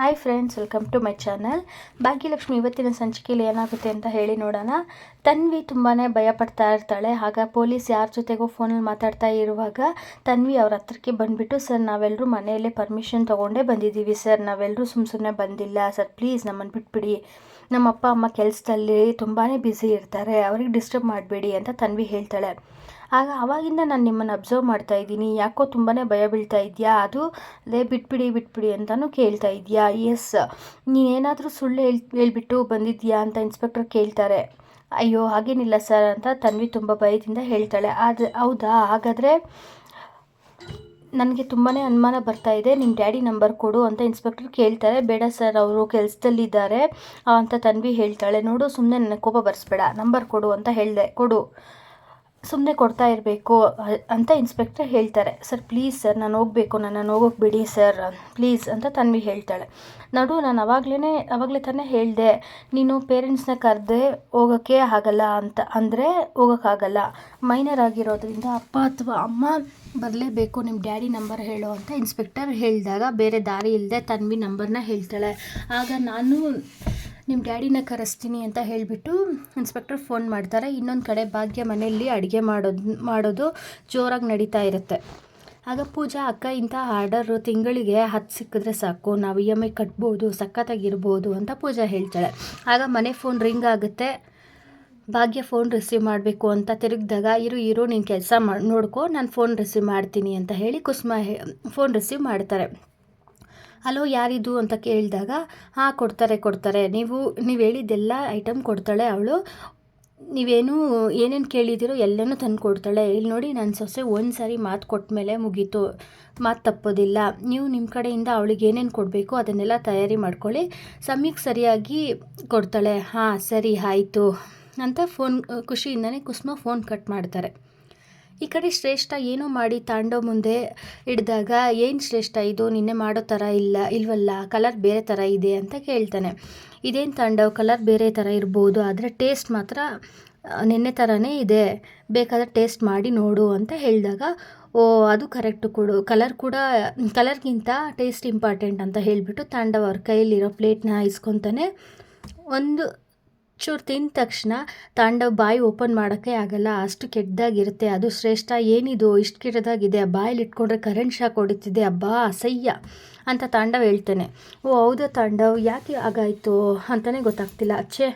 Hi friends welcome to my channel Bhagyalakshmi ಇವತ್ತಿನ ಸಂಚಿಕೆಯಲ್ಲಿ ಏನಾಗುತ್ತೆ ಅಂತ ಹೇಳಿ ನೋಡೋಣ. ತನ್ವಿ ತುಂಬಾ ಭಯಪಡ್ತಾ ಇರ್ತಾಳೆ. ಆಗ ಪೊಲೀಸ್ ಯಾರ ಜೊತೆಗೂ ಫೋನಲ್ಲಿ ಮಾತಾಡ್ತಾ ಇರುವಾಗ ತನ್ವಿ ಅವ್ರ ಹತ್ರಕ್ಕೆ ಬಂದುಬಿಟ್ಟು ಸರ್ ನಾವೆಲ್ಲರೂ ಮನೆಯಲ್ಲೇ ಪರ್ಮಿಷನ್ ತೊಗೊಂಡೇ ಬಂದಿದ್ದೀವಿ ಸರ್ ನಾವೆಲ್ಲರೂ ಸುಮ್ಮ ಸುಮ್ಮನೆ ಬಂದಿಲ್ಲ. ಸರ್ ಪ್ಲೀಸ್ ನಮ್ಮನ್ನು ಬಿಟ್ಬಿಡಿ. ನಮ್ಮ ಅಪ್ಪ ಅಮ್ಮ ಕೆಲಸದಲ್ಲಿ ತುಂಬಾ ಬ್ಯುಸಿ ಇರ್ತಾರೆ. ಅವ್ರಿಗೆ ಡಿಸ್ಟರ್ಬ್ ಮಾಡಬೇಡಿ ಅಂತ ತನ್ವಿ ಹೇಳ್ತಾಳೆ. ಆಗ ಆವಾಗಿಂದ ನಾನು ನಿಮ್ಮನ್ನು ಅಬ್ಸರ್ವ್ ಮಾಡ್ತಾ ಇದ್ದೀನಿ. ಯಾಕೋ ತುಂಬಾ ಭಯ ಬೀಳ್ತಾ ಇದೆಯಾ? ಅದು ಅದೇ ಬಿಟ್ಬಿಡಿ ಬಿಟ್ಬಿಡಿ ಅಂತಲೂ ಕೇಳ್ತಾ ಇದೆಯಾ? ಎಸ್ ನೀನೇನಾದರೂ ಸುಳ್ಳು ಹೇಳ್, ಹೇಳ್ಬಿಟ್ಟು ಬಂದಿದ್ಯಾ ಅಂತ ಇನ್ಸ್ಪೆಕ್ಟರ್ ಕೇಳ್ತಾರೆ. ಅಯ್ಯೋ, ಹಾಗೇನಿಲ್ಲ ಸರ್ ಅಂತ ತನ್ವಿ ತುಂಬ ಭಯದಿಂದ ಹೇಳ್ತಾಳೆ. ಆದ್ರೆ, ಹೌದಾ? ಹಾಗಾದರೆ ನನಗೆ ತುಂಬಾ ಅನುಮಾನ ಬರ್ತಾ ಇದೆ. ನಿಮ್ಮ ಡ್ಯಾಡಿ ನಂಬರ್ ಕೊಡು ಅಂತ ಇನ್ಸ್ಪೆಕ್ಟರ್ ಕೇಳ್ತಾರೆ. ಬೇಡ ಸರ್ ಅವರು ಕೆಲಸದಲ್ಲಿದ್ದಾರೆ ಅಂತ ತನ್ವಿ ಹೇಳ್ತಾಳೆ. ನೋಡು ಸುಮ್ಮನೆ ನನಗೆ ಕೋಪ ಬರ್ಸ್ಬೇಡ. ನಂಬರ್ ಕೊಡು ಅಂತ ಹೇಳಿದೆ. ಕೊಡು. ಸುಮ್ಮನೆ ಕೊಡ್ತಾ ಇರಬೇಕು ಅಂತ ಇನ್ಸ್ಪೆಕ್ಟರ್ ಹೇಳ್ತಾರೆ. ಸರ್ ಪ್ಲೀಸ್ ಸರ್ ನಾನು ಹೋಗಬೇಕು ನನ್ನನ್ನು ಹೋಗೋಕೆ ಬಿಡಿ ಸರ್ ಪ್ಲೀಸ್ ಅಂತ ತನ್ವಿ ಹೇಳ್ತಾಳೆ. ನಡು, ನಾನು ಅವಾಗಲೇ ಅವಾಗಲೇ ತಾನೇ ಹೇಳಿದೆ, ನೀನು ಪೇರೆಂಟ್ಸ್ನ ಕರೆದೆ ಹೋಗೋಕ್ಕೆ ಆಗಲ್ಲ ಅಂತ, ಅಂದರೆ ಹೋಗೋಕ್ಕಾಗಲ್ಲ ಮೈನರ್ ಆಗಿರೋದ್ರಿಂದ ಅಪ್ಪ ಅಥವಾ ಅಮ್ಮ ಬರಲೇಬೇಕು ನಿಮ್ಮ ಡ್ಯಾಡಿ ನಂಬರ್ ಹೇಳು, ಅಂತ ಇನ್ಸ್ಪೆಕ್ಟರ್ ಹೇಳಿದಾಗ ಬೇರೆ ದಾರಿ ಇಲ್ಲದೆ ತನ್ವಿ ನಂಬರ್ನ ಹೇಳ್ತಾಳೆ. ಆಗ ನಾನು ನಿಮ್ಮ ಡ್ಯಾಡಿನ ಕರೆಸ್ತೀನಿ ಅಂತ ಹೇಳಿಬಿಟ್ಟು ಇನ್ಸ್ಪೆಕ್ಟರ್ ಫೋನ್ ಮಾಡ್ತಾರೆ. ಇನ್ನೊಂದು ಕಡೆ ಭಾಗ್ಯ ಮನೆಯಲ್ಲಿ ಅಡುಗೆ ಮಾಡೋದು ಮಾಡೋದು ಜೋರಾಗಿ ನಡೀತಾ ಇರುತ್ತೆ. ಆಗ ಪೂಜಾ ಅಕ್ಕ ಇಂಥ ಆರ್ಡರು ತಿಂಗಳಿಗೆ ಹತ್ತು ಸಿಕ್ಕಿದ್ರೆ ಸಾಕು, ನಾವು ಇ ಎಂ ಐ ಕಟ್ಬೋದು, ಸಖತ್ತಾಗಿರ್ಬೋದು ಅಂತ ಪೂಜಾ ಹೇಳ್ತಾಳೆ. ಆಗ ಮನೆ ಫೋನ್ ರಿಂಗ್ ಆಗುತ್ತೆ. ಭಾಗ್ಯ ಫೋನ್ ರಿಸೀವ್ ಮಾಡಬೇಕು ಅಂತ ತಿರುಗಿದಾಗ, ಇರು ಇರು, ನೀನು ಕೆಲಸ ಮಾಡಿ ನೋಡ್ಕೊ, ನಾನು ಫೋನ್ ರಿಸೀವ್ ಮಾಡ್ತೀನಿ ಅಂತ ಹೇಳಿ ಕುಸುಮ ಫೋನ್ ರಿಸೀವ್ ಮಾಡ್ತಾರೆ. ಹಲೋ, ಯಾರಿದು? ಅಂತ ಕೇಳಿದಾಗ, ಹಾಂ, ಕೊಡ್ತಾರೆ ಕೊಡ್ತಾರೆ. ನೀವು ನೀವು ಹೇಳಿದ್ದೆಲ್ಲ ಐಟಮ್ ಕೊಡ್ತಾಳೆ ಅವಳು. ನೀವೇನು ಏನೇನು ಕೇಳಿದ್ದೀರೋ ಎಲ್ಲನೂ ತಂದು ಕೊಡ್ತಾಳೆ. ಇಲ್ಲಿ ನೋಡಿ ನನ್ನ ಸೊಸೆ ಒಂದು ಸಾರಿ ಮಾತು ಕೊಟ್ಟ ಮೇಲೆ ಮುಗೀತು. ಮಾತು ತಪ್ಪೋದಿಲ್ಲ. ನೀವು ನಿಮ್ಮ ಕಡೆಯಿಂದ ಅವಳಿಗೆ ಏನೇನು ಕೊಡಬೇಕು ಅದನ್ನೆಲ್ಲ ತಯಾರಿ ಮಾಡ್ಕೊಳ್ಳಿ. ಸಮಯಕ್ಕೆ ಸರಿಯಾಗಿ ಕೊಡ್ತಾಳೆ. ಹಾಂ, ಸರಿ, ಆಯಿತು. ಅಂತ ಫೋನ್, ಖುಷಿಯಿಂದನೇ ಕುಸುಮ ಫೋನ್ ಕಟ್ ಮಾಡ್ತಾರೆ. ಈ ಕಡೆ ಶ್ರೇಷ್ಠ ಏನೋ ಮಾಡಿ ತಾಂಡೋ ಮುಂದೆ ಹಿಡ್ದಾಗ, ಏನು ಶ್ರೇಷ್ಠ ಇದು? ನಿನ್ನೆ ಮಾಡೋ ಥರ ಇಲ್ಲ, ಇಲ್ವಲ್ಲ? ಕಲರ್ ಬೇರೆ ಥರ ಇದೆ ಅಂತ ಕೇಳ್ತಾನೆ. ಇದೇನು ತಾಂಡವ್ ಕಲರ್ ಬೇರೆ ಥರ ಇರ್ಬೋದು, ಆದರೆ ಟೇಸ್ಟ್ ಮಾತ್ರ ನಿನ್ನೆ ಥರನೇ ಇದೆ. ಬೇಕಾದರೆ ಟೇಸ್ಟ್ ಮಾಡಿ ನೋಡು ಅಂತ ಹೇಳಿದಾಗ, ಓ, ಅದು ಕರೆಕ್ಟು ಕೊಡು. ಕಲರ್ ಕೂಡ, ಕಲರ್ಗಿಂತ ಟೇಸ್ಟ್ ಇಂಪಾರ್ಟೆಂಟ್ ಅಂತ ಹೇಳಿಬಿಟ್ಟು ತಾಂಡವ್ ಅವ್ರ ಕೈಯಲ್ಲಿರೋ ಪ್ಲೇಟ್ನ ಇಸ್ಕೊತಾನೆ. ಒಂದು ಚೂರು ತಿಂದ ತಕ್ಷಣ ತಾಂಡವ್ ಬಾಯಿ ಓಪನ್ ಮಾಡೋಕ್ಕೆ ಆಗಲ್ಲ, ಅಷ್ಟು ಕೆಟ್ಟದಾಗಿರುತ್ತೆ, ಅದು ಶ್ರೇಷ್ಠ, ಏನಿದು, ಇಷ್ಟು ಕೆಟ್ಟದಾಗಿದೆ ಬಾಯಲ್ಲಿ ಇಟ್ಕೊಂಡ್ರೆ ಕರೆಂಟ್ ಶಾಕ್ ಹೊಡಿತಿದೆ, ಅಬ್ಬಾ, ಅಸಹ್ಯ ಅಂತ ತಾಂಡವ್ ಹೇಳ್ತಾನೆ. ಓ, ಹೌದಾ ತಾಂಡವ್, ಯಾಕೆ ಆಗಾಯಿತು ಅಂತಲೇ ಗೊತ್ತಾಗ್ತಿಲ್ಲ. ಅಚ್ಚೆ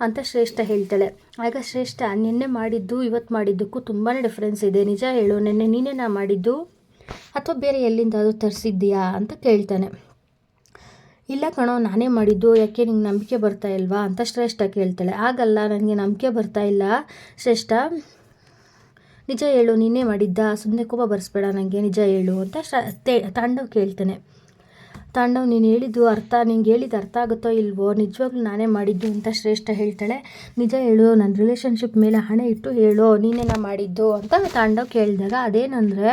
ಅಂತ ಶ್ರೇಷ್ಠ ಹೇಳ್ತಾಳೆ. ಆಗ ಶ್ರೇಷ್ಠ, ನಿನ್ನೆ ಮಾಡಿದ್ದು, ಇವತ್ತು ಮಾಡಿದ್ದಕ್ಕೂ ತುಂಬಾ ಡಿಫ್ರೆನ್ಸ್ ಇದೆ. ನಿಜ ಹೇಳು, ನಿನ್ನೆ ನೀನೇ ನಾ ಮಾಡಿದ್ದು? ಅಥವಾ ಬೇರೆ ಎಲ್ಲಿಂದಾದರೂ ತರಿಸಿದ್ದೀಯಾ ಅಂತ ಕೇಳ್ತಾನೆ. ಇಲ್ಲ ಕಣೋ, ನಾನೇ ಮಾಡಿದ್ದು, ಯಾಕೆ ನಿಂಗೆ ನಂಬಿಕೆ ಬರ್ತಾ ಇಲ್ವಾ ಅಂತ ಶ್ರೇಷ್ಠ ಕೇಳ್ತಾಳೆ. ಆಗಲ್ಲ ನನಗೆ ನಂಬಿಕೆ ಬರ್ತಾ ಇಲ್ಲ. ಶ್ರೇಷ್ಠ, ನಿಜ ಹೇಳು, ನೀನೇ ಮಾಡಿದ್ದ. ಸುಮ್ಮನೆ ಕೋಪ ಬರ್ಸ್ಬೇಡ ನನಗೆ ನಿಜ ಹೇಳು ಅಂತ ತೇ ತಾಂಡವ್ ಕೇಳ್ತಾನೆ. ತಾಂಡವ್, ನೀನು ಹೇಳಿದ್ದು ಅರ್ಥ, ನಿಂಗೆ ಹೇಳಿದ್ದು ಅರ್ಥ ಆಗುತ್ತೋ ಇಲ್ವೋ, ನಿಜವಾಗ್ಲೂ ನಾನೇ ಮಾಡಿದ್ದು ಅಂತ ಶ್ರೇಷ್ಠ ಹೇಳ್ತಾಳೆ. ನಿಜ ಹೇಳು ನನ್ನ ರಿಲೇಷನ್ಶಿಪ್ ಮೇಲೆ ಹಣ ಇಟ್ಟು ಹೇಳು, ನೀನೇನ ಮಾಡಿದ್ದು ಅಂತ ತಾಂಡವ್ ಕೇಳಿದಾಗ ಅದೇನಂದರೆ,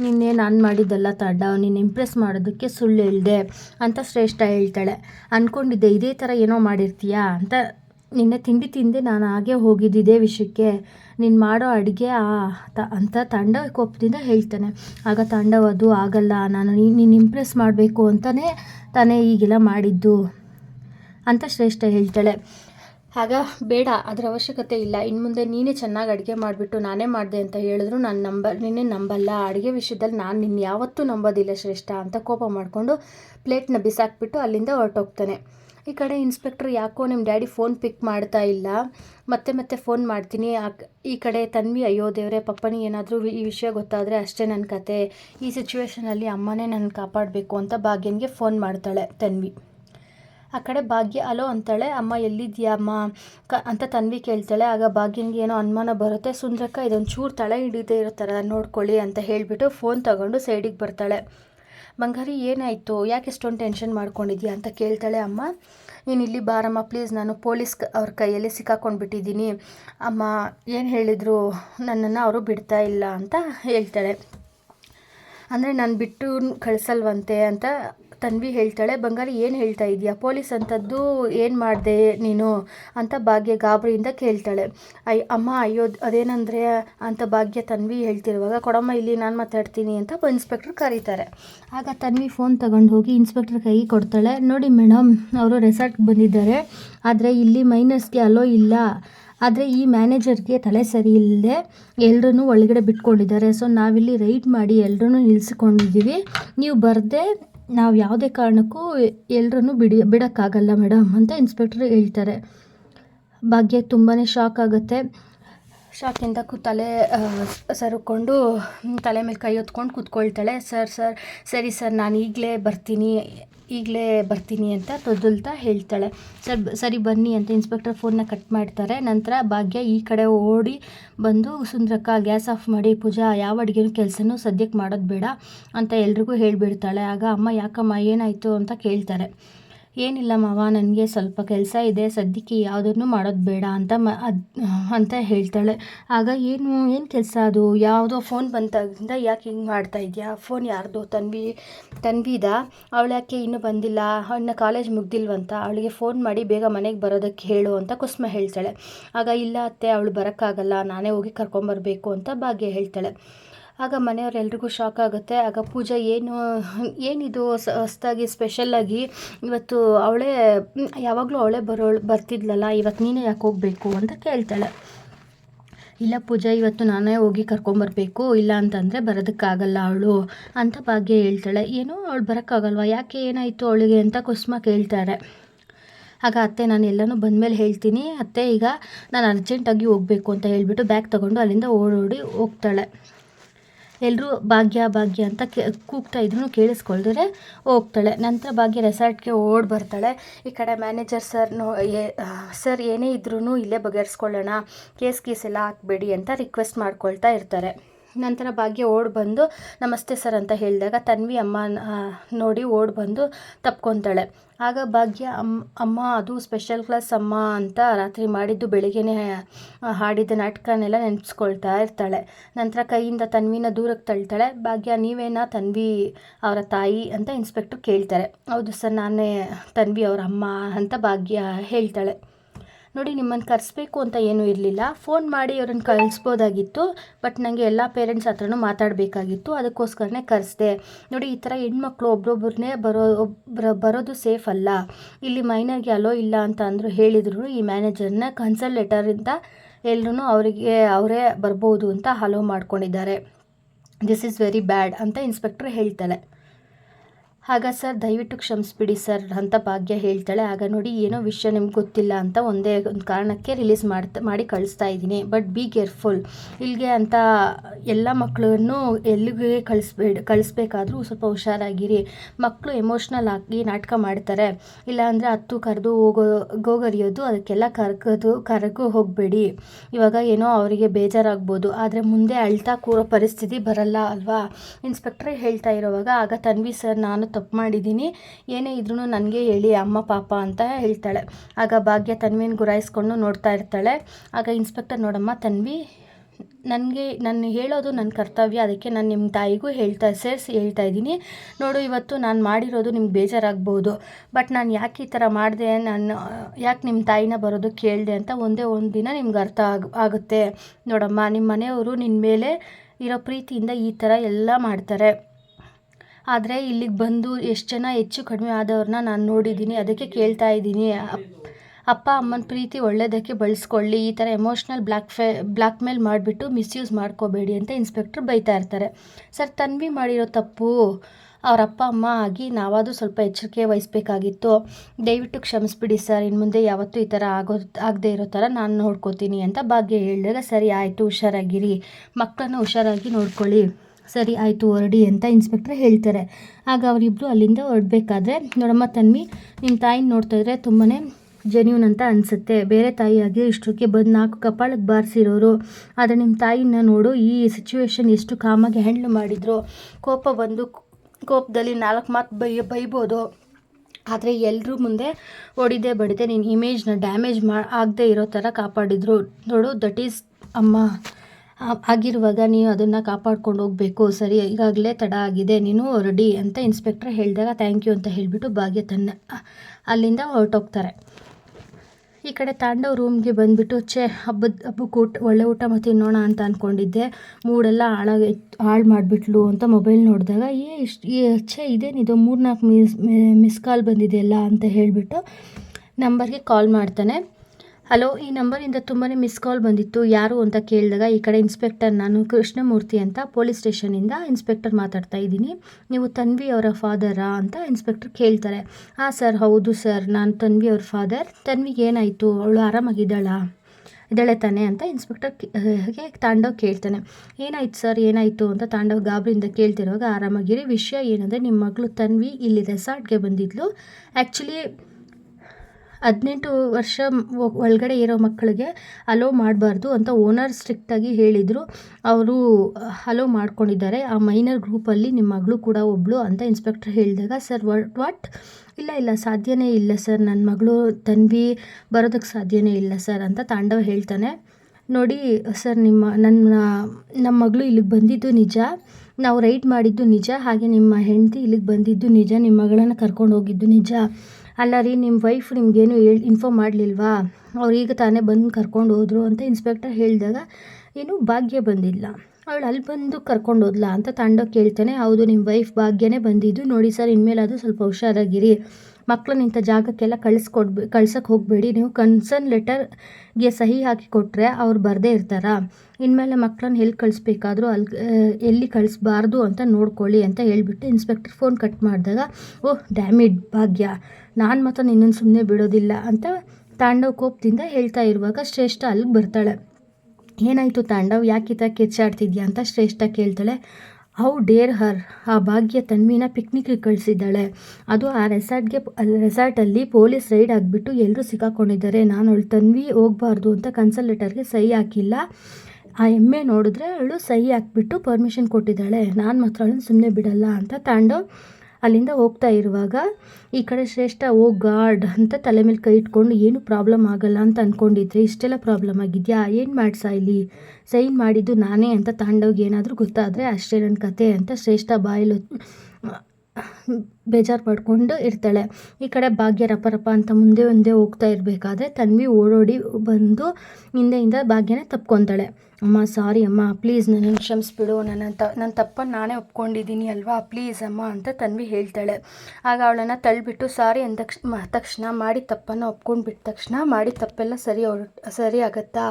ನಿನ್ನೆ ನಾನು ಮಾಡಿದ್ದಲ್ಲ ತಾಂಡವ್, ನೀನು ಇಂಪ್ರೆಸ್ ಮಾಡೋದಕ್ಕೆ ಸುಳ್ಳು ಹೇಳಿದೆ ಅಂತ ಶ್ರೇಷ್ಠ ಹೇಳ್ತಾಳೆ. ಅಂದ್ಕೊಂಡಿದ್ದೆ ಇದೇ ಥರ ಏನೋ ಮಾಡಿರ್ತೀಯಾ? ಅಂತ ನಿನ್ನೆ ತಿಂಡಿ ತಿಂದೆ ನಾನು ಹಾಗೆ ಹೋಗಿದ್ದಿದೆ ವಿಷಯಕ್ಕೆ. ನೀನು ಮಾಡೋ ಅಡುಗೆ ತ, ಅಂತ ತಾಂಡವ ಕೋಪದಿಂದ ಹೇಳ್ತಾನೆ. ಆಗ ತಾಂಡವ ಅದು ಆಗಲ್ಲ, ನಾನು ನೀನು ಇಂಪ್ರೆಸ್ ಮಾಡಬೇಕು ಅಂತಲೇ ತಾನೇ ಈಗೆಲ್ಲ ಮಾಡಿದ್ದು ಅಂತ ಶ್ರೇಷ್ಠ ಹೇಳ್ತಾಳೆ. ಆಗ ಬೇಡ, ಅದರ ಅವಶ್ಯಕತೆ ಇಲ್ಲ. ಇನ್ನು ಮುಂದೆ ನೀನೇ ಚೆನ್ನಾಗಿ ಅಡುಗೆ ಮಾಡಿಬಿಟ್ಟು ನಾನೇ ಮಾಡಿದೆ ಅಂತ ಹೇಳಿದ್ರು ನಾನು ನಂಬ, ನಿನ್ನೆ ನಂಬಲ್ಲ. ಅಡುಗೆ ವಿಷಯದಲ್ಲಿ ನಾನು ನಿನ್ನ ಯಾವತ್ತೂ ನಂಬೋದಿಲ್ಲ ಶ್ರೇಷ್ಠ ಅಂತ ಕೋಪ ಮಾಡಿಕೊಂಡು ಪ್ಲೇಟ್ನ ಬಿಸಾಕ್ಬಿಟ್ಟು ಅಲ್ಲಿಂದ ಹೊರಟೋಗ್ತಾನೆ. ಈ ಕಡೆ ಇನ್ಸ್ಪೆಕ್ಟ್ರ್ ಯಾಕೋ ನಿಮ್ಮ ಡ್ಯಾಡಿ ಫೋನ್ ಪಿಕ್ ಮಾಡ್ತಾ ಇಲ್ಲ. ಮತ್ತೆ ಮತ್ತೆ ಫೋನ್ ಮಾಡ್ತೀನಿ. ಈ ಕಡೆ ತನ್ವಿ ಅಯ್ಯೋ ದೇವರೇ ಪಪ್ಪನಿಗೆ ಏನಾದರೂ ಈ ವಿಷಯ ಗೊತ್ತಾದರೆ ಅಷ್ಟೇ ನನ್ನ ಕತೆ. ಈ ಸಿಚುವೇಷನಲ್ಲಿ ಅಮ್ಮನೇ ನನ್ನ ಕಾಪಾಡಬೇಕು ಅಂತ ಭಾಗ್ಯನಿಗೆ ಫೋನ್ ಮಾಡ್ತಾಳೆ ತನ್ವಿ. ಆ ಕಡೆ ಭಾಗ್ಯ, ಅಲೋ ಅಂತಾಳೆ. ಅಮ್ಮ ಎಲ್ಲಿದ್ಯಾ ಅಮ್ಮ? ಕ ಅಂತ ತನ್ವಿ ಕೇಳ್ತಾಳೆ. ಆಗ ಭಾಗ್ಯನಿಗೆ ಏನೋ ಅನುಮಾನ ಬರುತ್ತೆ. ಸುಂದ್ರಕ್ಕ ಇದೊಂದು ಚೂರು ತಲೆ ಹಿಡಿದೇ ಇರೋ ಥರ ನೋಡ್ಕೊಳ್ಳಿ ಅಂತ ಹೇಳಿಬಿಟ್ಟು ಫೋನ್ ತಗೊಂಡು ಸೈಡಿಗೆ ಬರ್ತಾಳೆ. ಬಂಗಾರಿ ಏನಾಯಿತು? ಯಾಕೆ ಎಷ್ಟೊಂದು ಟೆನ್ಷನ್ ಮಾಡ್ಕೊಂಡಿದ್ಯಾ? ಅಂತ ಕೇಳ್ತಾಳೆ ಅಮ್ಮ. ನೀನು ಇಲ್ಲಿ ಬಾರಮ್ಮ ಪ್ಲೀಸ್ ನಾನು ಪೊಲೀಸ್ ಅವ್ರ ಕೈಯಲ್ಲಿ ಸಿಕ್ಕಾಕೊಂಡ್ಬಿಟ್ಟಿದ್ದೀನಿ. ಅಮ್ಮ, ಏನು ಹೇಳಿದರು? ನನ್ನನ್ನು ಅವರು ಬಿಡ್ತಾ ಇಲ್ಲ, ಅಂತ ಹೇಳ್ತಾಳೆ. ಅಂದರೆ ನಾನು ಬಿಟ್ಟು ಕಳಿಸಲ್ವಂತೆ, ಅಂತ ತನ್ವಿ ಹೇಳ್ತಾಳೆ, ಬಂಗಾರಿ, ಏನು ಹೇಳ್ತಾ ಇದೆಯಾ ಪೊಲೀಸ್ ಅಂಥದ್ದು ಏನು ಮಾಡಿದೆ ನೀನು? ಅಂತ ಭಾಗ್ಯ ಗಾಬರಿಯಿಂದ ಕೇಳ್ತಾಳೆ. ಅಯ್, ಅಮ್ಮ, ಅಯ್ಯೋ, ಅದೇನಂದರೆ ಅಂತ ಭಾಗ್ಯ ತನ್ವಿ ಹೇಳ್ತಿರುವಾಗ, ಕೊಡಮ್ಮ, ಇಲ್ಲಿ ನಾನು ಮಾತಾಡ್ತೀನಿ ಅಂತ ಇನ್ಸ್ಪೆಕ್ಟ್ರ್ ಕರೀತಾರೆ. ಆಗ ತನ್ವಿ ಫೋನ್ ತಗೊಂಡು ಹೋಗಿ ಇನ್ಸ್ಪೆಕ್ಟ್ರ್ ಕೈ ಕೊಡ್ತಾಳೆ. ನೋಡಿ ಮೇಡಮ್ ಅವರು ರೆಸಾರ್ಟ್ಗೆ ಬಂದಿದ್ದಾರೆ. ಆದರೆ ಇಲ್ಲಿ ಮೈನಸ್ಗೆ ಅಲೋ ಇಲ್ಲ. ಆದರೆ ಈ ಮ್ಯಾನೇಜರ್ಗೆ ತಲೆ ಸರಿ ಇಲ್ಲದೆ ಎಲ್ಲರೂ ಒಳಗಡೆ ಬಿಟ್ಕೊಂಡಿದ್ದಾರೆ. ಸೊ ನಾವಿಲ್ಲಿ ರೈಡ್ ಮಾಡಿ ಎಲ್ಲರೂ ನಿಲ್ಲಿಸ್ಕೊಂಡಿದ್ದೀವಿ ನೀವು ಬರದೆ ನಾವು ಯಾವುದೇ ಕಾರಣಕ್ಕೂ ಎಲ್ಲರೂ ಬಿಡಿ ಬಿಡೋಕ್ಕಾಗಲ್ಲ ಮೇಡಮ್ ಅಂತ ಇನ್ಸ್ಪೆಕ್ಟ್ರ್ ಹೇಳ್ತಾರೆ. ಭಾಗ್ಯ ತುಂಬಾ ಶಾಕ್ ಆಗುತ್ತೆ. ಶಾಕಿಂದ ಕು ತಲೆ ಸರುಕೊಂಡು ತಲೆ ಮೇಲೆ ಕೈ ಹೊತ್ಕೊಂಡು ಕೂತ್ಕೊಳ್ತಾಳೆ. ಸರ್ ಸರ್, ಸರಿ, ಸರ್, ನಾನು ಈಗಲೇ ಬರ್ತೀನಿ ಈಗಲೇ ಬರ್ತೀನಿ ಅಂತ ತೊದಲ್ತಾ ಹೇಳ್ತಾಳೆ. ಸರ್ ಸರಿ, ಬನ್ನಿ ಅಂತ ಇನ್ಸ್ಪೆಕ್ಟರ್ ಫೋನ್ನ ಕಟ್ ಮಾಡ್ತಾರೆ. ನಂತರ ಭಾಗ್ಯ ಈ ಕಡೆ ಓಡಿ ಬಂದು, ಸುಂದ್ರಕ್ಕ, ಗ್ಯಾಸ್ ಆಫ್ ಮಾಡಿ, ಪೂಜಾ, ಯಾವ ಅಡುಗೆನೂ ಕೆಲಸನೂ ಸದ್ಯಕ್ಕೆ ಮಾಡೋದು ಬೇಡ ಅಂತ ಎಲ್ರಿಗೂ ಹೇಳಿಬಿಡ್ತಾಳೆ. ಆಗ, ಅಮ್ಮ, ಯಾಕಮ್ಮ, ಏನಾಯಿತು? ಅಂತ ಕೇಳ್ತಾರೆ. ಏನಿಲ್ಲ ಮಾವ, ನನಗೆ ಸ್ವಲ್ಪ ಕೆಲಸ ಇದೆ, ಸದ್ಯಕ್ಕೆ ಯಾವುದನ್ನು ಮಾಡೋದು ಬೇಡ ಅಂತ ಮ ಅಂತ ಹೇಳ್ತಾಳೆ. ಆಗ ಏನು ಏನು ಕೆಲಸ ಅದು? ಯಾವುದೋ ಫೋನ್ ಬಂದಾಗಿಂದ ಯಾಕೆ ಹಿಂಗೆ ಮಾಡ್ತಾ ಇದೆಯಾ? ಫೋನ್ ಯಾರ್ದು? ತನ್ವಿ, ತನ್ವಿದ? ಅವಳು ಯಾಕೆ ಇನ್ನೂ ಬಂದಿಲ್ಲ? ಇನ್ನು ಕಾಲೇಜ್ ಮುಗ್ದಿಲ್ವಂತ? ಅವಳಿಗೆ ಫೋನ್ ಮಾಡಿ ಬೇಗ ಮನೆಗೆ ಬರೋದಕ್ಕೆ ಹೇಳು ಅಂತ ಕುಸುಮ ಹೇಳ್ತಾಳೆ. ಆಗ ಇಲ್ಲ ಅತ್ತೆ, ಅವಳು ಬರೋಕ್ಕಾಗಲ್ಲ, ನಾನೇ ಹೋಗಿ ಕರ್ಕೊಂಬರ್ಬೇಕು ಅಂತ ಭಾಗ್ಯ ಹೇಳ್ತಾಳೆ. ಆಗ ಮನೆಯವರೆಲ್ರಿಗೂ ಶಾಕ್ ಆಗುತ್ತೆ. ಆಗ ಪೂಜಾ ಏನು, ಏನಿದು ಹೊಸ ಸ್ಪೆಷಲ್ ಸ್ಪೆಷಲ್ಲಾಗಿ ಇವತ್ತು ಅವಳೇ, ಯಾವಾಗಲೂ ಅವಳೇ ಬರೋಳು, ಬರ್ತಿದ್ಲಲ್ಲ ಇವತ್ತು ನೀನೇ ಯಾಕೆ ಹೋಗಬೇಕು ಅಂತ ಕೇಳ್ತಾಳೆ. ಇಲ್ಲ ಪೂಜಾ, ಇವತ್ತು ನಾನೇ ಹೋಗಿ ಕರ್ಕೊಂಬರ್ಬೇಕು ಇಲ್ಲ ಅಂತಂದರೆ ಬರೋದಕ್ಕಾಗಲ್ಲ ಅವಳು ಅಂತ ಭಾಗ್ಯ ಹೇಳ್ತಾಳೆ. ಏನೋ ಅವಳು ಬರೋಕ್ಕಾಗಲ್ವ? ಯಾಕೆ ಏನಾಯಿತು ಅವಳಿಗೆ ಅಂತ ಕುಸುಮ ಕೇಳ್ತಾರೆ. ಆಗ ಅತ್ತೆ, ನಾನು ಎಲ್ಲನೂ ಬಂದಮೇಲೆ ಹೇಳ್ತೀನಿ. ಅತ್ತೆ, ಈಗ ನಾನು ಅರ್ಜೆಂಟಾಗಿ ಹೋಗಬೇಕು ಅಂತ ಹೇಳಿಬಿಟ್ಟು ಬ್ಯಾಗ್ ತೊಗೊಂಡು ಅಲ್ಲಿಂದ ಓಡೋಡಿ ಹೋಗ್ತಾಳೆ. ಎಲ್ಲರೂ ಭಾಗ್ಯ ಭಾಗ್ಯ ಅಂತ ಕೂಗ್ತಾ ಇದ್ರು ಕೇಳಿಸ್ಕೊಳ್ದ್ರೆ ಹೋಗ್ತಾಳೆ. ನಂತರ ಭಾಗ್ಯ ರೆಸಾರ್ಟ್ಗೆ ಓಡಿ ಬರ್ತಾಳೆ. ಈ ಕಡೆ ಮ್ಯಾನೇಜರ್ ಸರ್ ಸರ್ ಏನೇ ಇದ್ರೂ ಇಲ್ಲೇ ಬಗೆಹರಿಸ್ಕೊಳ್ಳೋಣ. ಕೇಸ್ ಕೇಸ್ ಎಲ್ಲ ಹಾಕ್ಬೇಡಿ ಅಂತ ರಿಕ್ವೆಸ್ಟ್ ಮಾಡ್ಕೊಳ್ತಾ ಇರ್ತಾರೆ. ನಂತರ ಭಾಗ್ಯ ಓಡಿ ಬಂದು ನಮಸ್ತೆ ಸರ್ ಅಂತ ಹೇಳಿದಾಗ ತನ್ವಿ ಅಮ್ಮ ನೋಡಿ ಓಡ್ ಬಂದು ತಪ್ಕೊತಾಳೆ. ಆಗ ಭಾಗ್ಯ ಅಮ್ಮ ಅಮ್ಮ ಅದು ಸ್ಪೆಷಲ್ ಕ್ಲಾಸ್ ಅಮ್ಮ ಅಂತ ರಾತ್ರಿ ಮಾಡಿದ್ದು ಬೆಳಿಗ್ಗೆನೇ ಆ, ಹಾಡಿದ ನಾಟಕನೆಲ್ಲ ನೆನೆಸ್ಕೊಳ್ತಾ ಇರ್ತಾಳೆ. ನಂತರ ಕೈಯಿಂದ ತನ್ವಿನ ದೂರಕ್ಕೆ ತಳ್ತಾಳೆ. ಭಾಗ್ಯ ನೀವೇನಾ ತನ್ವಿ ಅವರ ತಾಯಿ ಅಂತ ಇನ್ಸ್ಪೆಕ್ಟರ್ ಕೇಳ್ತಾರೆ. ಹೌದು ಸರ್ ನಾನೇ ತನ್ವಿ ಅವರ ಅಮ್ಮ ಅಂತ ಭಾಗ್ಯ ಹೇಳ್ತಾಳೆ. ನೋಡಿ, ನಿಮ್ಮನ್ನು ಕರೆಸ್ಬೇಕು ಅಂತ ಏನೂ ಇರಲಿಲ್ಲ. ಫೋನ್ ಮಾಡಿ ಅವ್ರನ್ನ ಕಳಿಸ್ಬೋದಾಗಿತ್ತು, ಬಟ್ ನನಗೆ ಎಲ್ಲ ಪೇರೆಂಟ್ಸ್ ಹತ್ರನೂ ಮಾತಾಡಬೇಕಾಗಿತ್ತು, ಅದಕ್ಕೋಸ್ಕರನೇ ಕರೆಸ್ದೆ. ನೋಡಿ, ಈ ಥರ ಹೆಣ್ಮಕ್ಳು ಒಬ್ರೊಬ್ಬರನ್ನೇ ಬರೋ ಒಬ್ಬರ ಬರೋದು ಸೇಫ್ ಅಲ್ಲ. ಇಲ್ಲಿ ಮೈನರ್ಗೆ ಅಲೋ ಇಲ್ಲ ಅಂತ ಅಂದರು ಹೇಳಿದ್ರು, ಈ ಮ್ಯಾನೇಜರ್ನ ಕನ್ಸಲ್ ಲೆಟರಿಂದ ಎಲ್ಲರೂ ಅವರಿಗೆ, ಅವರೇ ಬರ್ಬೋದು ಅಂತ ಹಲೋ ಮಾಡ್ಕೊಂಡಿದ್ದಾರೆ. ದಿಸ್ ಈಸ್ ವೆರಿ ಬ್ಯಾಡ್ ಅಂತ ಇನ್ಸ್ಪೆಕ್ಟ್ರ್ ಹೇಳ್ತಾಳೆ ಆಗ ಸರ್, ದಯವಿಟ್ಟು ಕ್ಷಮಿಸ್ಬಿಡಿ ಸರ್ ಅಂತ ಭಾಗ್ಯ ಹೇಳ್ತಾಳೆ. ಆಗ ನೋಡಿ, ಏನೋ ವಿಷಯ ನಿಮ್ಗೆ ಗೊತ್ತಿಲ್ಲ ಅಂತ ಒಂದೇ ಒಂದು ಕಾರಣಕ್ಕೆ ರಿಲೀಸ್ ಮಾಡ್ತಾ, ಮಾಡಿ ಕಳಿಸ್ತಾ ಇದ್ದೀನಿ. ಬಟ್ ಬಿ ಕೇರ್ಫುಲ್ ಇಲ್ಲಿಗೆ ಅಂತ ಎಲ್ಲ ಮಕ್ಕಳನ್ನು ಎಲ್ಲಿಗೆ ಕಳಿಸ್ಬೇಡ, ಕಳಿಸ್ಬೇಕಾದ್ರೂ ಸ್ವಲ್ಪ ಹುಷಾರಾಗಿರಿ. ಮಕ್ಕಳು ಎಮೋಷ್ನಲ್ ಆಗಿ ನಾಟಕ ಮಾಡ್ತಾರೆ. ಇಲ್ಲಾಂದರೆ ಹತ್ತು ಕರೆದು ಹೋಗೋ, ಗೋಗರಿಯೋದು, ಅದಕ್ಕೆಲ್ಲ ಕರ್ಗೋದು, ಕರಗು ಹೋಗಬೇಡಿ. ಇವಾಗ ಏನೋ ಅವರಿಗೆ ಬೇಜಾರಾಗ್ಬೋದು. ಆದರೆ ಮುಂದೆ ಅಳ್ತಾ ಕೂರೋ ಪರಿಸ್ಥಿತಿ ಬರಲ್ಲ ಅಲ್ವಾ? ಇನ್ಸ್ಪೆಕ್ಟ್ರೇ ಹೇಳ್ತಾ ಇರೋವಾಗ, ಆಗ ತನ್ವಿ ಸರ್, ನಾನು ತಪ್ಪು ಮಾಡಿದ್ದೀನಿ. ಏನೇ ಇದ್ರೂ ನನಗೆ ಹೇಳಿ, ಅಮ್ಮ, ಪಾಪ ಅಂತ ಹೇಳ್ತಾಳೆ. ಆಗ ಭಾಗ್ಯ ತನ್ವಿನ ಗುರಾಯಿಸ್ಕೊಂಡು ನೋಡ್ತಾ ಇರ್ತಾಳೆ. ಆಗ ಇನ್ಸ್ಪೆಕ್ಟರ್ ನೋಡಮ್ಮ, ತನ್ವಿ, ನನಗೆ, ನಾನು ಹೇಳೋದು ನನ್ನ ಕರ್ತವ್ಯ, ಅದಕ್ಕೆ ನಾನು ನಿಮ್ಮ ತಾಯಿಗೂ ಹೇಳ್ತಾ, ಸೇರಿಸಿ ಹೇಳ್ತಾ ಇದ್ದೀನಿ. ನೋಡು, ಇವತ್ತು ನಾನು ಮಾಡಿರೋದು ನಿಮ್ಗೆ ಬೇಜಾರಾಗ್ಬೋದು. ಬಟ್ ನಾನು ಯಾಕೆ ಈ ಥರ ಮಾಡಿದೆ, ನಾನು, ಯಾಕೆ ನಿಮ್ಮ ತಾಯಿನ ಬರೋದು ಕೇಳಿದೆ ಅಂತ ಒಂದೇ ಒಂದು ದಿನ ನಿಮ್ಗೆ ಅರ್ಥ ಆಗ, ಆಗುತ್ತೆ. ನೋಡಮ್ಮ ನಿಮ್ಮ ಮನೆಯವರು ನಿನ್ನ ಮೇಲೆ ಇರೋ ಪ್ರೀತಿಯಿಂದ ಈ ಥರ ಎಲ್ಲ ಮಾಡ್ತಾರೆ. ಆದರೆ ಇಲ್ಲಿಗೆ ಬಂದು ಎಷ್ಟು ಜನ ಹೆಚ್ಚು ಕಡಿಮೆ ಆದವ್ರನ್ನ ನಾನು ನೋಡಿದ್ದೀನಿ ಅದಕ್ಕೆ ಕೇಳ್ತಾ ಇದ್ದೀನಿ ಅಪ್- ಅಪ್ಪ, ಅಮ್ಮನ ಪ್ರೀತಿ ಒಳ್ಳೆಯದಕ್ಕೆ ಬಳಸ್ಕೊಳ್ಳಿ. ಈ ಥರ ಎಮೋಷ್ನಲ್ ಬ್ಲ್ಯಾಕ್ ಫೇ ಬ್ಲ್ಯಾಕ್ಮೇಲ್ ಮಾಡಿಬಿಟ್ಟು ಮಿಸ್ಯೂಸ್ ಮಾಡ್ಕೋಬೇಡಿ ಅಂತ ಇನ್ಸ್ಪೆಕ್ಟ್ರ್ ಬೈತಾ ಇರ್ತಾರೆ. ಸರ್, ತನ್ವಿ ಮಾಡಿರೋ ತಪ್ಪು. ಅವ್ರ ಅಪ್ಪ, ಅಮ್ಮ ಆಗಿ ನಾವಾದರೂ ಸ್ವಲ್ಪ ಎಚ್ಚರಿಕೆ ವಹಿಸ್ಬೇಕಾಗಿತ್ತು. ದಯವಿಟ್ಟು ಕ್ಷಮಿಸ್ಬಿಡಿ ಸರ್ ಇನ್ನು ಮುಂದೆ ಯಾವತ್ತೂ ಈ ಥರ ಆಗೋ, ಆಗದೆ ಇರೋ ಥರ ನಾನು ನೋಡ್ಕೋತೀನಿ ಅಂತ ಭಾಗ್ಯ ಹೇಳಿದಾಗ ಸರಿ, ಆಯಿತು, ಹುಷಾರಾಗಿರಿ. ಮಕ್ಕಳನ್ನು ಹುಷಾರಾಗಿ ನೋಡ್ಕೊಳ್ಳಿ. ಸರಿ, ಆಯಿತು, ಹೊರಡಿ ಅಂತ ಇನ್ಸ್ಪೆಕ್ಟ್ರ್ ಹೇಳ್ತಾರೆ. ಆಗ ಅವರಿಬ್ಬರು ಅಲ್ಲಿಂದ ಹೊರಡಬೇಕಾದ್ರೆ, ನೋಡಮ್ಮ ತನ್ವಿ ನಿಮ್ಮ ತಾಯಿನ ನೋಡ್ತಾ ಇದ್ರೆ ತುಂಬಾ ಜೆನ್ಯೂನ್ ಅಂತ ಅನಿಸುತ್ತೆ. ಬೇರೆ ತಾಯಿಯಾಗಿ ಇಷ್ಟಕ್ಕೆ ಬಂದು ನಾಲ್ಕು ಕಪಾಳಕ್ಕೆ ಬಾರಿಸಿರೋರು. ಆದರೆ ನಿಮ್ಮ ತಾಯಿನ ನೋಡು, ಈ ಸಿಚುವೇಶನ್ ಎಷ್ಟು ಕಾಮಾಗಿ ಹ್ಯಾಂಡ್ಲ್ ಮಾಡಿದ್ರು. ಕೋಪ ಬಂದು ಕೋಪದಲ್ಲಿ ನಾಲ್ಕು ಮಾತು ಬೈ, ಬೈಬೋದು. ಆದರೆ ಎಲ್ಲರೂ ಮುಂದೆ ಹೊಡಿದೆ ಬಡಿದೆ ನಿನ್ನ ಇಮೇಜ್ನ ಡ್ಯಾಮೇಜ್ ಮಾ, ಆಗದೆ ಇರೋ ಥರ ಕಾಪಾಡಿದ್ರು. ನೋಡು ದಟ್ ಈಸ್ ಅಮ್ಮ. ಆಗಿರುವಾಗ ನೀವು ಅದನ್ನು ಕಾಪಾಡ್ಕೊಂಡು ಹೋಗಬೇಕು. ಸರಿ, ಈಗಾಗಲೇ ತಡ ಆಗಿದೆ. ನೀನು ರೆಡಿ ಅಂತ ಇನ್ಸ್ಪೆಕ್ಟ್ರ್ ಹೇಳಿದಾಗ ಥ್ಯಾಂಕ್ ಯು ಅಂತ ಹೇಳಿಬಿಟ್ಟು ಭಾಗ್ಯ ತನ್ನ ಅಲ್ಲಿಂದ ಹೊರಟೋಗ್ತಾರೆ. ಈ ಕಡೆ ತಾಂಡವ್ ರೂಮ್ಗೆ ಬಂದುಬಿಟ್ಟು, ಛೇ, ಹಬ್ಬದ ಹಬ್ಬಕ್ಕೆ ಊಟ ಒಳ್ಳೆ ಊಟ ಮತ್ತು ತಿನ್ನೋಣ ಅಂತ ಅಂದ್ಕೊಂಡಿದ್ದೆ ಮೂಡೆಲ್ಲ ಹಾಳಾಗಿ, ಹಾಳು ಮಾಡಿಬಿಟ್ಲು ಅಂತ ಮೊಬೈಲ್ ನೋಡಿದಾಗ, ಏ, ಇಷ್ಟು ಛೇ ಇದೇನಿದು ಮೂರ್ನಾಲ್ಕು ಮಿಸ್ ಮಿಸ್ ಕಾಲ್ ಬಂದಿದೆಯಲ್ಲ ಅಂತ ಹೇಳಿಬಿಟ್ಟು ನಂಬರ್ಗೆ ಕಾಲ್ ಮಾಡ್ತಾನೆ. ಹಲೋ, ಈ ನಂಬರಿಂದ ತುಂಬಾ ಮಿಸ್ ಕಾಲ್ ಬಂದಿತ್ತು. ಯಾರು ಅಂತ ಕೇಳಿದಾಗ ಈ ಕಡೆ ಇನ್ಸ್ಪೆಕ್ಟರ್ ನಾನು ಕೃಷ್ಣಮೂರ್ತಿ ಅಂತ ಪೊಲೀಸ್ ಸ್ಟೇಷನಿಂದ ಇನ್ಸ್ಪೆಕ್ಟರ್ ಮಾತಾಡ್ತಾ ಇದ್ದೀನಿ. ನೀವು ತನ್ವಿ ಅವರ ಫಾದರಾ ಅಂತ ಇನ್ಸ್ಪೆಕ್ಟರ್ ಕೇಳ್ತಾರೆ. ಹಾಂ ಸರ್, ಹೌದು ಸರ್, ನಾನು ತನ್ವಿ ಅವ್ರ ಫಾದರ್. ತನ್ವಿಗೆ ಏನಾಯಿತು? ಅವಳು ಆರಾಮಾಗಿದ್ದಾಳಾ ಇದ್ದಾಳೆ? ತಾನೆ ಅಂತ ಇನ್ಸ್ಪೆಕ್ಟರ್ಗೆ ತಾಂಡವ್ ಕೇಳ್ತಾನೆ. ಏನಾಯ್ತು ಸರ್, ಏನಾಯಿತು? ಅಂತ ತಾಂಡವ್ ಗಾಬರಿಯಿಂದ ಕೇಳ್ತಿರುವಾಗ, ಆರಾಮಾಗಿರಿ. ವಿಷಯ ಏನಂದರೆ ನಿಮ್ಮ ಮಗಳು ತನ್ವಿ ಇಲ್ಲಿ ರೆಸಾರ್ಟ್ಗೆ ಬಂದಿದ್ಲು. ಆ್ಯಕ್ಚುಲಿ ಹದಿನೆಂಟು ವರ್ಷ ಒಳಗಡೆ ಇರೋ ಮಕ್ಕಳಿಗೆ ಅಲೋ ಮಾಡಬಾರ್ದು ಅಂತ ಓನರ್ ಸ್ಟ್ರಿಕ್ಟಾಗಿ ಹೇಳಿದರು. ಅವರು ಅಲೋ ಮಾಡ್ಕೊಂಡಿದ್ದಾರೆ. ಆ ಮೈನರ್ ಗ್ರೂಪಲ್ಲಿ ನಿಮ್ಮ ಮಗಳು ಕೂಡ ಒಬ್ಬಳು ಅಂತ ಇನ್ಸ್ಪೆಕ್ಟರ್ ಹೇಳಿದಾಗ ಸರ್ ವಾಟ್ ವಾಟ್ ಇಲ್ಲ ಇಲ್ಲ, ಸಾಧ್ಯನೇ ಇಲ್ಲ ಸರ್ ನನ್ನ ಮಗಳು ತನ್ವಿ ಬರೋದಕ್ಕೆ ಸಾಧ್ಯನೇ ಇಲ್ಲ ಸರ್ ಅಂತ ತಾಂಡವ ಹೇಳ್ತಾನೆ. ನೋಡಿ ಸರ್ ನಿಮ್ಮ, ನನ್ನ ನಮ್ಮ ಮಗಳು ಇಲ್ಲಿಗೆ ಬಂದಿದ್ದು ನಿಜ. ನಾವು ರೈಡ್ ಮಾಡಿದ್ದು ನಿಜ. ಹಾಗೆ ನಿಮ್ಮ ಹೆಂಡತಿ ಇಲ್ಲಿಗೆ ಬಂದಿದ್ದು ನಿಜ. ನಿಮ್ಮ ಮಗಳನ್ನು ಕರ್ಕೊಂಡು ಹೋಗಿದ್ದು ನಿಜ. ಅಲ್ಲ ರೀ ನಿಮ್ಮ ವೈಫ್ ನಿಮಗೇನು ಹೇಳಿ ಇನ್ಫಾರ್ಮ್ ಮಾಡಲಿಲ್ವಾ? ಅವ್ರು ಈಗ ತಾನೇ ಬಂದು ಕರ್ಕೊಂಡು ಹೋದ್ರು ಅಂತ ಇನ್ಸ್ಪೆಕ್ಟರ್ ಹೇಳಿದಾಗ ಏನು ಭಾಗ್ಯ ಬಂದಿಲ್ಲ. ಅವಳು ಅಲ್ಲಿ ಬಂದು ಕರ್ಕೊಂಡು ಹೋದ್ಲಾ ಅಂತ ತಂಡ ಕೇಳ್ತಾನೆ. ಹೌದು ನಿಮ್ಮ ವೈಫ್ ಭಾಗ್ಯನೇ ಬಂದಿದ್ದು. ನೋಡಿ ಸರ್, ಇನ್ಮೇಲೆ ಅದು ಸ್ವಲ್ಪ ಹುಷಾರಾಗಿರಿ. ಮಕ್ಕಳನ್ನ ಇಂಥ ಜಾಗಕ್ಕೆಲ್ಲ ಕಳಿಸ್ಕೊಡ್ಬೇ ಕಳ್ಸಕ್ಕೆ ಹೋಗಬೇಡಿ. ನೀವು ಕನ್ಸರ್ನ್ ಲೆಟರ್ಗೆ ಸಹಿ ಹಾಕಿ ಕೊಟ್ಟರೆ ಅವ್ರು ಬರದೇ ಇರ್ತಾರಾ. ಇನ್ಮೇಲೆ ಮಕ್ಕಳನ್ನ ಎಲ್ಲಿ ಕಳಿಸ್ಬೇಕಾದ್ರೂ ಅಲ್ಲಿ ಎಲ್ಲಿ ಕಳಿಸ್ಬಾರ್ದು ಅಂತ ನೋಡ್ಕೊಳ್ಳಿ ಅಂತ ಹೇಳ್ಬಿಟ್ಟು ಇನ್ಸ್ಪೆಕ್ಟರ್ ಫೋನ್ ಕಟ್ ಮಾಡಿದಾಗ, ಓಹ್ ಡ್ಯಾಮಿಡ್ ಭಾಗ್ಯ. ನಾನು ಮಾತ್ರ ನಿನ್ನನ್ನು ಸುಮ್ಮನೆ ಬಿಡೋದಿಲ್ಲ ಅಂತ ತಾಂಡವ್ ಕೋಪದಿಂದ ಹೇಳ್ತಾ ಇರುವಾಗ ಶ್ರೇಷ್ಠ ಅಲ್ಲಿಗೆ ಬರ್ತಾಳೆ. ಏನಾಯಿತು ತಾಂಡವ್? ಯಾಕೆ ಈ ಥರ ಕಿರ್ಚಾಡ್ತಿದ್ಯಾ ಅಂತ ಶ್ರೇಷ್ಠ ಕೇಳ್ತಾಳೆ. ಹೌ ಡೇರ್ ಹರ್, ಆ ಭಾಗ್ಯ ತನ್ವಿನ ಪಿಕ್ನಿಕ್ಗೆ ಕಳಿಸಿದ್ದಾಳೆ. ಅದು ಆ ರೆಸಾರ್ಟ್ಗೆ ರೆಸಾರ್ಟಲ್ಲಿ ಪೊಲೀಸ್ ರೈಡ್ ಆಗಿಬಿಟ್ಟು ಎಲ್ಲರೂ ಸಿಕ್ಕಾಕೊಂಡಿದ್ದಾರೆ. ನಾನು ಅವಳು ತನ್ವಿ ಹೋಗಬಾರ್ದು ಅಂತ ಕನ್ಸಲ್ ಲೆಟರ್ಗೆ ಸಹಿ ಹಾಕಿಲ್ಲ. ಆ ಎಮ್ಮೆ ನೋಡಿದ್ರೆ ಅವಳು ಸಹಿ ಹಾಕ್ಬಿಟ್ಟು ಪರ್ಮಿಷನ್ ಕೊಟ್ಟಿದ್ದಾಳೆ. ನಾನು ಮಾತ್ರ ಅವಳನ್ನ ಸುಮ್ಮನೆ ಬಿಡಲ್ಲ ಅಂತ ತಾಂಡವ್ ಅಲ್ಲಿಂದ ಹೋಗ್ತಾ ಇರುವಾಗ ಈ ಕಡೆ ಶ್ರೇಷ್ಠ, ಓ ಗಾಡ್ ಅಂತ ತಲೆ ಮೇಲೆ ಕೈ ಇಟ್ಕೊಂಡು, ಏನು ಪ್ರಾಬ್ಲಮ್ ಆಗಲ್ಲ ಅಂತ ಅಂದ್ಕೊಂಡಿದ್ರೆ ಇಷ್ಟೆಲ್ಲ ಪ್ರಾಬ್ಲಮ್ ಆಗಿದೆಯಾ? ಏನು ಮಾಡ್ಸಾ ಇಲ್ಲಿ? ಸೈನ್ ಮಾಡಿದ್ದು ನಾನೇ ಅಂತ ತಾಂಡವ್ಗೆ ಏನಾದರೂ ಗೊತ್ತಾದರೆ, ಅಷ್ಟೇ ನನ್ನ ಕತೆ ಅಂತ ಶ್ರೇಷ್ಠ ಬಾಯಲ್ಲಿ ಬೇಜಾರು ಪಡ್ಕೊಂಡು ಇರ್ತಾಳೆ. ಈ ಕಡೆ ಭಾಗ್ಯ ರಪ ರಪ ಅಂತ ಮುಂದೆ ಮುಂದೆ ಹೋಗ್ತಾ ಇರಬೇಕಾದ್ರೆ ತನ್ವಿ ಓಡೋಡಿ ಬಂದು ಹಿಂದೆಯಿಂದ ಭಾಗ್ಯನ ತಪ್ಕೊತಾಳೆ. ಅಮ್ಮ, ಸಾರಿ ಅಮ್ಮ, ಪ್ಲೀಸ್ ನನ್ನ ಕ್ಷಮಿಸ್ಬಿಡು. ನನ್ನ ತ, ನನ್ನ ತಪ್ಪನ್ನು ನಾನೇ ಒಪ್ಕೊಂಡಿದ್ದೀನಿ ಅಲ್ವಾ? ಪ್ಲೀಸ್ ಅಮ್ಮ, ಅಂತ ತನ್ವಿ ಹೇಳ್ತಾಳೆ. ಆಗ ಅವಳನ್ನು ತಳ್ಳಿಬಿಟ್ಟು ಸಾರಿ ಅಂದ ತಕ್ಷಣ ಮಾಡಿ ತಪ್ಪನ್ನು ಒಪ್ಕೊಂಡು ಬಿಟ್ಟ ತಕ್ಷಣ ಮಾಡಿ ತಪ್ಪೆಲ್ಲ ಸರಿ ಸರಿ ಆಗುತ್ತಾ?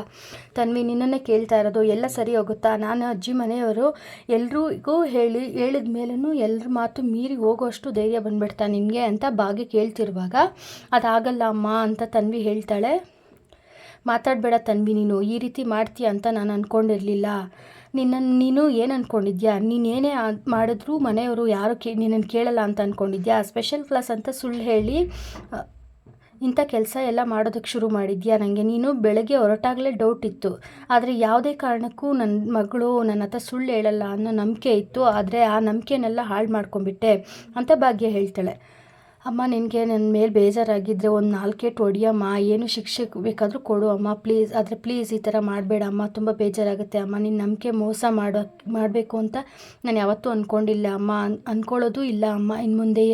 ತನ್ವಿ ನಿನ್ನನ್ನೇ ಕೇಳ್ತಾ ಇರೋದು, ಎಲ್ಲ ಸರಿ ಹೋಗುತ್ತಾ? ನಾನು ಅಜ್ಜಿ ಮನೆಯವರು ಎಲ್ರಿಗೂ ಹೇಳಿ ಹೇಳಿದ ಮೇಲೂ ಎಲ್ಲರ ಮಾತು ಮೀರಿ ಹೋಗೋಷ್ಟು ಧೈರ್ಯ ಬಂದ್ಬಿಡ್ತಾ ನಿನಗೆ ಅಂತ ಬಾಗಿ ಕೇಳ್ತಿರುವಾಗ, ಅದಾಗಲ್ಲ ಅಮ್ಮ ಅಂತ ತನ್ವಿ ಹೇಳ್ತಾಳೆ. ಮಾತಾಡಬೇಡ ತನ್ವಿ ನೀನು, ಈ ರೀತಿ ಮಾಡ್ತೀಯ ಅಂತ ನಾನು ಅಂದ್ಕೊಂಡಿರಲಿಲ್ಲ ನಿನ್ನನ್ನು ನೀನು ಏನು ಅಂದ್ಕೊಂಡಿದ್ಯಾ ನೀನು ಏನೇ ಆ- ಮಾಡಿದ್ರೂ ಮನೆಯವರು ಯಾರು ಕೇ ನಿನ್ನನ್ನು ಕೇಳಲ್ಲ ಅಂತ ಅಂದ್ಕೊಂಡಿದ್ಯಾ ಸ್ಪೆಷಲ್ ಕ್ಲಾಸ್ ಅಂತ ಸುಳ್ಳು ಹೇಳಿ ಇಂಥ ಕೆಲಸ ಎಲ್ಲ ಮಾಡೋದಕ್ಕೆ ಶುರು ಮಾಡಿದ್ಯಾ? ನನಗೆ ನೀನು ಬೆಳಗ್ಗೆ ಹೊರಟಾಗಲೇ ಡೌಟ್ ಇತ್ತು. ಆದರೆ ಯಾವುದೇ ಕಾರಣಕ್ಕೂ ನನ್ನ ಮಗಳು ನನ್ನ ಹತ್ರ ಸುಳ್ಳು ಹೇಳಲ್ಲ ಅನ್ನೋ ನಂಬಿಕೆ ಇತ್ತು. ಆದರೆ ಆ ನಂಬಿಕೆನೆಲ್ಲ ಹಾಳು ಮಾಡ್ಕೊಂಬಿಟ್ಟೆ ಅಂತ ಭಾಗ್ಯ ಹೇಳ್ತಾಳೆ. ಅಮ್ಮ, ನಿನಗೆ ನನ್ನ ಮೇಲೆ ಬೇಜಾರಾಗಿದ್ದರೆ ಒಂದು ನಾಲ್ಕೇಟು ಹೊಡಿಯಮ್ಮ ಏನು ಶಿಕ್ಷೆ ಬೇಕಾದರೂ ಕೊಡು ಅಮ್ಮ, ಪ್ಲೀಸ್. ಆದರೆ ಪ್ಲೀಸ್ ಈ ಥರ ಮಾಡಬೇಡ ಅಮ್ಮ, ತುಂಬ ಬೇಜಾರಾಗುತ್ತೆ ಅಮ್ಮ. ನೀನು ನಂಬಿಕೆ ಮೋಸ ಮಾಡೋ, ಮಾಡಬೇಕು ಅಂತ ನಾನು ಯಾವತ್ತೂ ಅಂದ್ಕೊಂಡಿಲ್ಲ ಅಮ್ಮ. ಅನ್ ಅಂದ್ಕೊಳ್ಳೋದು ಇಲ್ಲ ಅಮ್ಮ. ಇನ್ನು ಮುಂದೆ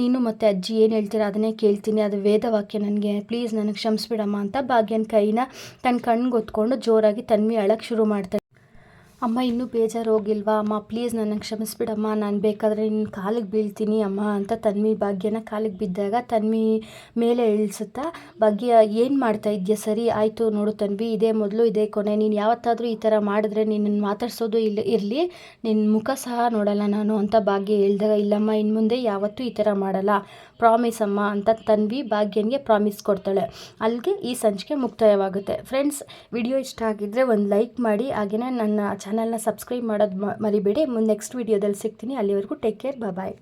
ನೀನು ಮತ್ತು ಅಜ್ಜಿ ಏನು ಹೇಳ್ತೀರ ಅದನ್ನೇ ಕೇಳ್ತೀನಿ. ಅದು ವೇದವಾಕ್ಯ ನನಗೆ. ಪ್ಲೀಸ್ ನನಗೆ ಕ್ಷಮಿಸ್ಬಿಡಮ್ಮ ಅಂತ ಭಾಗ್ಯನ ಕೈನ ತನ್ನ ಕಣ್ಣಿಗೆ ಒತ್ಕೊಂಡು ಜೋರಾಗಿ ತನ್ವಿ ಅಳಕ್ಕೆ ಶುರು ಮಾಡ್ತಾಳೆ. ಅಮ್ಮ, ಇನ್ನೂ ಬೇಜಾರು ಹೋಗಿಲ್ವಾ ಅಮ್ಮ ಪ್ಲೀಸ್ ನನಗೆ ಕ್ಷಮಿಸ್ಬಿಡಮ್ಮ. ನಾನು ಬೇಕಾದರೆ ನಿನ್ನ ಕಾಲಿಗೆ ಬೀಳ್ತೀನಿ ಅಮ್ಮ ಅಂತ ತನ್ವಿ ಭಾಗ್ಯನ ಕಾಲಿಗೆ ಬಿದ್ದಾಗ ತನ್ವಿ ಮೇಲೆ ಇಳಿಸುತ್ತಾ, ಭಾಗ್ಯ, ಏನು ಮಾಡ್ತಾ ಇದೆಯಾ? ಸರಿ, ಆಯಿತು ನೋಡು ತನ್ವಿ, ಇದೇ ಮೊದಲು, ಇದೇ ಕೊನೆ. ನೀನು ಯಾವತ್ತಾದರೂ ಈ ಥರ ಮಾಡಿದ್ರೆ ನಿನ್ನನ್ನು ಮಾತಾಡ್ಸೋದು ಇಲ್ಲ ಇರಲಿ. ನಿನ್ನ ಮುಖ ಸಹ ನೋಡಲ್ಲ ನಾನು ಅಂತ ಭಾಗ್ಯ ಹೇಳ್ದಾಗ, ಇಲ್ಲಮ್ಮ ಇನ್ನು ಮುಂದೆ ಯಾವತ್ತೂ ಈ ಥರ ಮಾಡಲ್ಲ. ಪ್ರಾಮಿಸ್ ಅಮ್ಮ ಅಂತ ತನ್ವಿ ಭಾಗ್ಯನಿಗೆ ಪ್ರಾಮಿಸ್ ಕೊಡ್ತಾಳೆ. ಅಲ್ಲಿಗೆ ಈ ಸಂಚಿಕೆ ಮುಕ್ತಾಯವಾಗುತ್ತೆ. ಫ್ರೆಂಡ್ಸ್, ವಿಡಿಯೋ ಇಷ್ಟ ಆಗಿದ್ದರೆ ಒಂದು ಲೈಕ್ ಮಾಡಿ ಹಾಗೆಯೇ ನನ್ನ ಚಾನಲ್ನ ಸಬ್ಸ್ಕ್ರೈಬ್ ಮಾಡೋದು ಮರಿಬೇಡಿ. ಮುಂದೆ ನೆಕ್ಸ್ಟ್ ವಿಡಿಯೋದಲ್ಲಿ ಸಿಗ್ತೀನಿ. ಅಲ್ಲಿವರೆಗೂ ಟೇಕ್ ಕೇರ್. ಬಾಯ್.